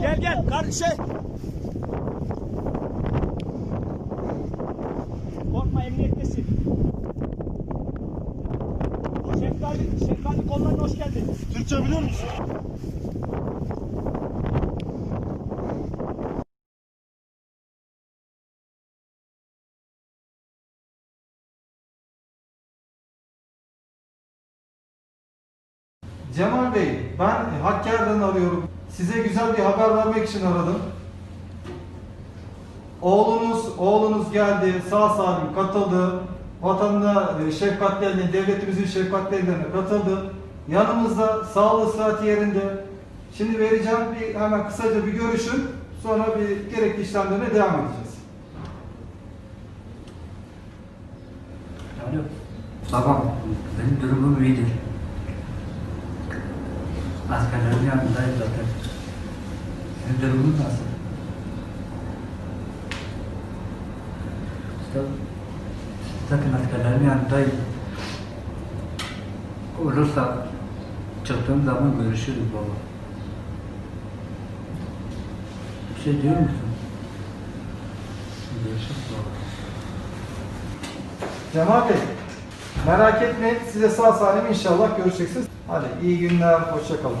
Gel gel kar şey. Korkma emniyettesin. Şeftali, şeftali kollarına hoş geldin. Türkçe biliyor musun? Cemal Bey, ben Hakkari'den arıyorum. Size güzel bir haber vermek için aradım. Oğlunuz, oğlunuz geldi, sağ salim katıldı. Vatanına e, şefkatlerine, devletimizin şefkatlerine katıldı. Yanımızda sağlığı sıhhati yerinde. Şimdi vereceğim bir hemen kısaca bir görüşün. Sonra bir gerekli işlemlerine devam edeceğiz. Alo. Babam, benim durumum iyidir. Askerlerin yanındayım zaten. Senin durumun nasıl? İşte, zaten askerlerin yanındayım. Olursa çıktığım zaman görüşürüz baba. Bir şey diyor musun? Görüşürüz baba. Cemal Bey, merak etmeyin size sağ salim inşallah görüşeceksiniz. Hadi iyi günler, hoşça kalın.